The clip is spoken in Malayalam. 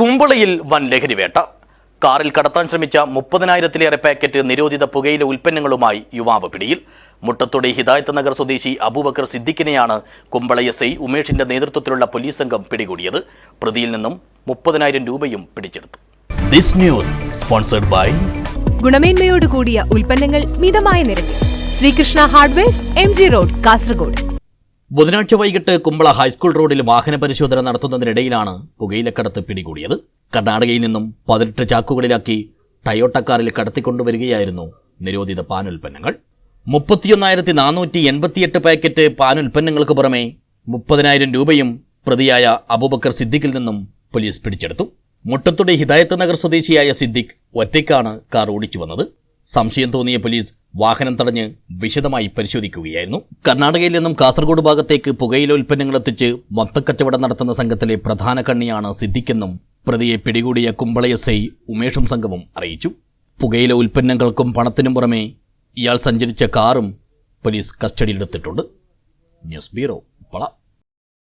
കുമ്പളയിൽ വൻ ലഹരിവേട്ട കാറിൽ കടത്താൻ ശ്രമിച്ച മുപ്പതിനായിരത്തിലേറെ പാക്കറ്റ് നിരോധിത പുകയില ഉൽപ്പന്നങ്ങളുമായി യുവാവ് പിടിയിൽ. മുട്ടത്തൊടി ഹിദായത്ത് നഗർ സ്വദേശി അബൂബക്കർ സിദ്ദിഖിനെയാണ് കുമ്പള എസ് ഐ ഉമേഷിന്റെ നേതൃത്വത്തിലുള്ള പോലീസ് സംഘം പിടികൂടിയത്. പ്രതിയിൽ നിന്നും മുപ്പതിനായിരം രൂപയും പിടിച്ചെടുത്തു. ദിസ് ന്യൂസ് സ്പോൺസർഡ് ബൈ ഗുണമേന്മയോട് കൂടിയ ഉൽപ്പന്നങ്ങൾ മിതമായ നിരക്കിൽ. Sreekrishna hardware M G road Kasaragod. ബുധനാഴ്ച വൈകിട്ട് കുമ്പള ഹൈസ്കൂൾ റോഡിൽ വാഹന പരിശോധന നടത്തുന്നതിനിടയിലാണ് പുകയിലക്കടത്ത് പിടികൂടിയത്. കർണാടകയിൽ നിന്നും പതിനെട്ട് ചാക്കുകളിലാക്കി ടയോട്ട കാറിൽ കടത്തിക്കൊണ്ടുവരികയായിരുന്നു നിരോധിത പാനുൽപ്പന്നങ്ങൾ മുപ്പത്തിയൊന്നായിരത്തി നാനൂറ്റി എൺപത്തിയെട്ട് പാക്കറ്റ് പാനുൽപ്പന്നങ്ങൾക്ക് പുറമെ മുപ്പതിനായിരം രൂപയും പ്രതിയായ അബൂബക്കർ സിദ്ദിഖിൽ നിന്നും പോലീസ് പിടിച്ചെടുത്തു. മുട്ടത്തുടി ഹിദായത്ത് നഗർ സ്വദേശിയായ സിദ്ദിഖ് ഒറ്റയ്ക്കാണ് കാർ ഓടിച്ചു വന്നത് സംശയം തോന്നിയ പോലീസ് വാഹനം തടഞ്ഞ് വിശദമായി പരിശോധിക്കുകയായിരുന്നു. കർണാടകയിൽ നിന്നും കാസർഗോഡ് ഭാഗത്തേക്ക് പുകയില ഉൽപ്പന്നങ്ങൾ എത്തിച്ച് മൊത്തക്കച്ചവടം നടത്തുന്ന സംഘത്തിലെ പ്രധാന കണ്ണിയാണ് സിദ്ദിഖെന്നും പ്രതിയെ പിടികൂടിയ കുമ്പള എസ് ഐ ഉമേഷും സംഘവും അറിയിച്ചു. പുകയില ഉൽപ്പന്നങ്ങൾക്കും പണത്തിനും പുറമെ ഇയാൾ സഞ്ചരിച്ച കാറും പോലീസ് കസ്റ്റഡിയിലെടുത്തിട്ടുണ്ട്. News bureau Uppala